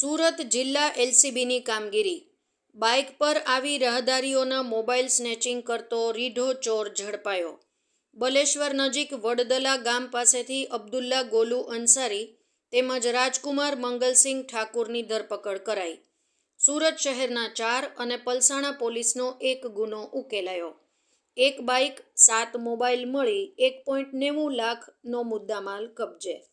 સુરત જિલ્લા એલસીબીની કામગીરી. બાઇક પર આવી રહદારીઓના મોબાઈલ સ્નેચિંગ કરતો રીઢો ચોર ઝડપાયો. બલેશ્વર નજીક વડદલા ગામ પાસેથી અબ્દુલ્લા ગોલુ અંસારી તેમજ રાજકુમાર મંગલસિંહ ઠાકુરની ધરપકડ કરાઈ. સુરત શહેરના ચાર અને પલસાણા પોલીસનો એક ગુનો ઉકેલાયો. એક બાઇક, સાત મોબાઈલ મળી, એક પોઈન્ટ નેવું લાખનો મુદ્દામાલ કબજે.